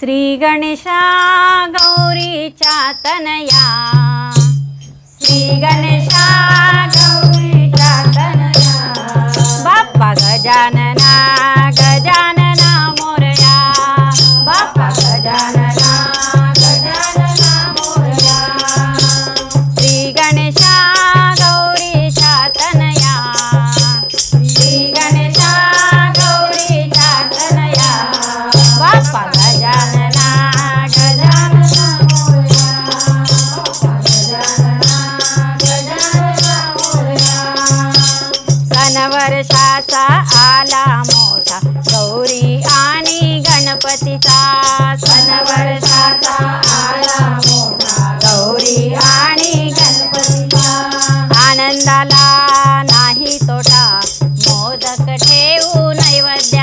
श्री गणेशा गौरीच्या तनया श्री गणेशा गौरीच्या तनया बाप्पा गजानन वर्षाचा आला मोठा गौरी आणि गणपतीचा. सन वर्षाचा आला मोठा गौरी आणि गणपतीचा. आनंदाला नाही तोटा मोदक ठेवू नैवेद्याला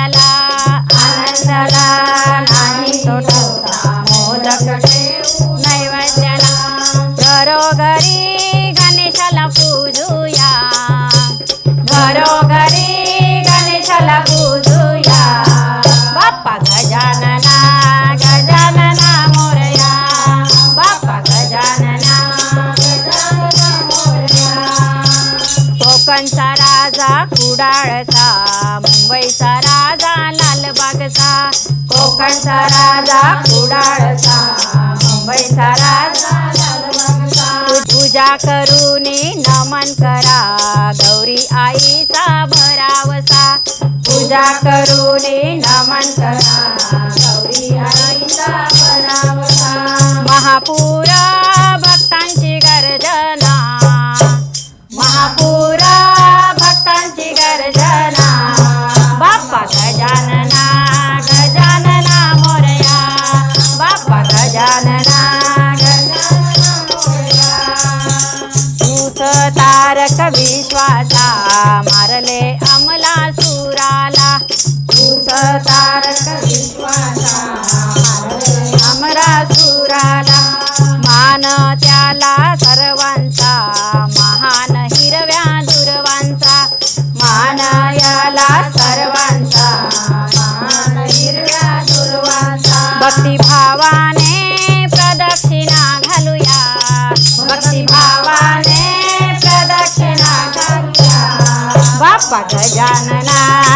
कोकणचा राजा कुडाळचा मुंबईचा राजा लालबागचा. कोकणचा राजा कुडाळचा मुंबईचा राजा लालबागचा. पूजा करूनी नमन करा गौरी आईचा भरावसा. पूजा करूनी नमन करा गजानना तूच तारक विश्वाचा मारले अमला सुराला तूच तारक विश्वाचा अमरा सुराला मान त्याला सर्वांचा महान हिरव्या दुर्वांचा मान याला सर्वांचा महान हिरव्या दुर्वांचा भक्तिभा 把这家人啊。